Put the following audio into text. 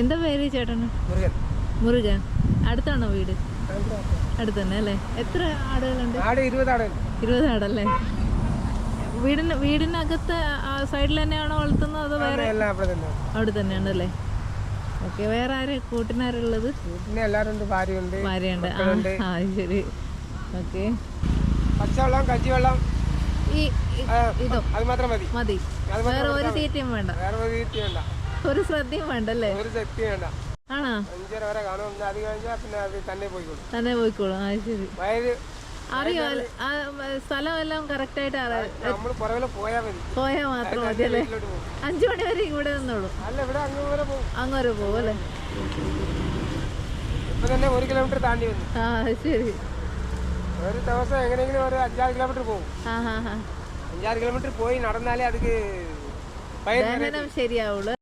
എന്താ പേര് ചേട്ടന്? മുരുകൻ. അടുത്താണോ വീട്? അടുത്ത് തന്നെ അല്ലേ? എത്ര ആടുകളുണ്ട്? ആട് ഇരുപത് ആട് ഇരുപത് ആടല്ലേ? വീടിന് വീടിനകത്ത് സൈഡിൽ തന്നെയാണോ വളർത്തുന്നത് അതോ വേറെ? അവിടെ തന്നെയാണ്. അല്ലേ? ഓക്കെ വേറെ ആരെ കൂട്ടിനാരുള്ളത് ഭാര്യയുണ്ട് ഭാര്യയുണ്ട്. ആ ശരി. ഓക്കെ. പച്ചവെള്ളം കഞ്ഞിവെള്ളം ഈ ഇതോ. അത് മാത്രം മതി. മതി. വേറെ ഒരു തീറ്റയും വേണ്ട. വേറെ ഒരു തീറ്റി വേണ്ട. ഒരു ശ്രദ്ധയും വേണ്ടല്ലേ? ഒരു ശക്തി വേണ്ട. ആണോ? അഞ്ചര വരെ കാണും. അത് കഴിഞ്ഞാൽ പിന്നെ അത് തന്നെ പോയിക്കോളും. തന്നെ പോയിക്കോളും. ആ ശരി. വയറ് അറിയോ? ആ സ്ഥലം എല്ലാം കറക്റ്റ് ആയിട്ട് അറിയാം. നമ്മൾ പുറകിൽ പോയാൽ മതി. പോയാൽ മാത്രം മതി അല്ലേ? വീട്ടിലോട്ട് പോകും. അഞ്ചു മണി വരെ ഇവിടെ നിന്നോളൂ. അല്ല ഇവിടെ അങ്ങ് വരെ പോകും. അങ്ങോട്ട് പോകും അല്ലേ? ഇപ്പൊ തന്നെ ഒരു കിലോമീറ്റർ താണ്ടി വന്നു. ആ ശരി. ഒരു ദിവസം എങ്ങനെയെങ്കിലും ഒരു അഞ്ചാറ് കിലോമീറ്റർ പോകും. ആ ഹാ ഹാ. അഞ്ചാറ് കിലോമീറ്റർ പോയി നടന്നാലേ അതിക്ക് ദഹനം ശരിയാവുള്ളൂ.